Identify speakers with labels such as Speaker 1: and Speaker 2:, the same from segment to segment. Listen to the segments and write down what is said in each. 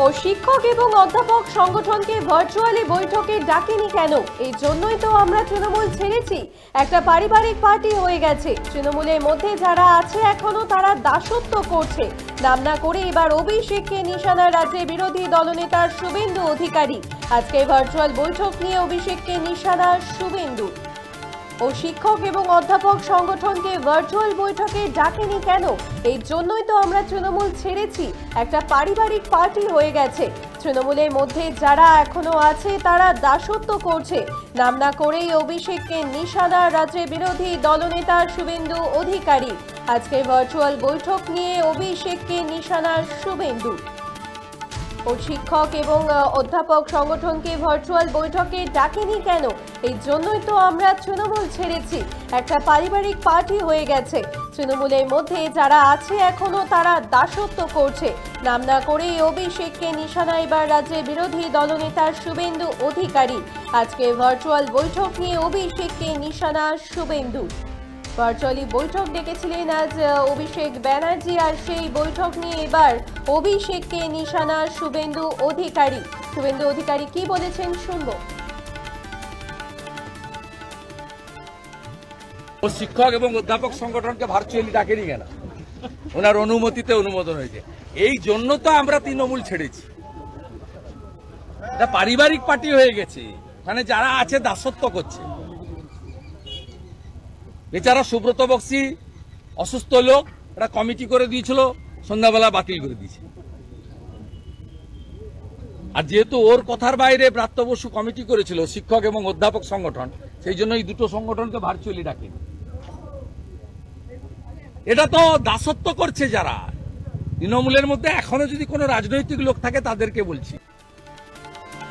Speaker 1: ও শিক্ষক এবং অধ্যাপক সংগঠনকে ভার্চুয়ালি বৈঠকে ডাকেনি কেন? এই জন্যই তো আমরা তৃণমূল ছেড়েছি। একটা পারিবারিক পার্টি হয়ে গেছে। তৃণমূলের মধ্যে যারা আছে এখনও তারা দাসত্ব করছে। নাম না করে এবার অভিষেককে নিশানা রাজ্যে বিরোধী দলনেতার শুভেন্দু অধিকারী। আজকে ভার্চুয়াল বৈঠক নিয়ে অভিষেককে নিশানা শুভেন্দু। ও শিক্ষক এবং অধ্যাপক সংগঠনকে ভার্চুয়াল বৈঠকে ডাকেনি কেন? এই জন্যই তো আমরা তৃণমূল ছেড়েছি। একটা পারিবারিক পার্টি হয়ে গেছে। তৃণমূলের মধ্যে যারা এখনও আছে, তারা দাসত্ব করছে। নাম না করেই অভিষেককে নিশানা রাজ্যে বিরোধী দলনেতা শুভেন্দু অধিকারী। আজকে ভার্চুয়াল বৈঠক নিয়ে অভিষেককে নিশানা শুভেন্দু। ও শিক্ষক এবং অধ্যাপক সংগঠনকে ভার্চুয়াল বৈঠকে ডাকেনি কেন? এই জন্যই তো আমরা তৃণমূল ছেড়েছি। একটা পারিবারিক পার্টি হয়ে গেছে। তৃণমূলের মধ্যে যারা আছে এখনও তারা দাসত্ব করছে। নাম না করেই অভিষেককে নিশানা এবার রাজ্যের বিরোধী দলনেতার শুভেন্দু অধিকারী। আজকে ভার্চুয়াল বৈঠক নিয়ে অভিষেককে নিশানা শুভেন্দু। ভার্চুয়ালি বৈঠক ডেকেছিলেন আজ অভিষেক ব্যানার্জি। আর সেই বৈঠক নিয়ে এবার অভিষেককে নিশানা শুভেন্দু অধিকারী। শুভেন্দু অধিকারী কি বলেছেন শুনব।
Speaker 2: ও শিক্ষক এবং অধ্যাপক সংগঠনকে ভার্চুয়ালি ডাকেনি কেন? ওনার অনুমতিতে অনুমোদন হয়েছে। এই জন্য তো আমরা তৃণমূল ছেড়েছি। এটা পারিবারিক পার্টি হয়ে গেছে। মানে যারা আছে দাসত্ব করছে। বেচারা সুব্রত বক্সি অসুস্থ লোক, একটা কমিটি করে দিয়েছিল, সন্ধ্যাবেলা বাতিল করে দিয়েছে। আর যেহেতু ওর কথার বাইরে ব্রাত্য বসু কমিটি করেছিল, শিক্ষক এবং অধ্যাপক সংগঠন, সেই জন্য এই দুটো সংগঠনকে ভার্চুয়ালি ডাকে। এটা তো দাসত্ব করছে যারা। তৃণমূলের মধ্যে এখনও যদি কোনো রাজনৈতিক লোক থাকে, তাদেরকে বলছি।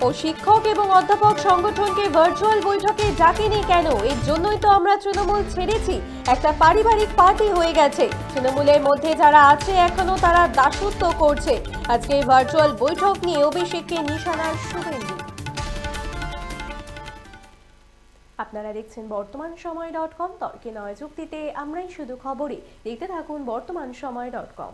Speaker 1: ও শিক্ষক এবং অধ্যাপক সংগঠনকে ভার্চুয়াল বৈঠকে ডাকেনি কেন? এর জন্যই তো আমরা তৃণমূল ছেড়েছি। একটা পারিবারিক পার্টি হয়ে গেছে। তৃণমূলের মধ্যে যারা আছে, এখনও তারা দাসত্ব করছে। আজকে ভার্চুয়াল বৈঠক নিয়ে অভিষেককে নিশানার শুভেন্দু আপনারা দেখছেন বর্তমান সময় ডট কম। তর্কে নয় যুক্তিতে আমরাই শুধু খবরে দেখতে থাকুন বর্তমান সময় ডট কম।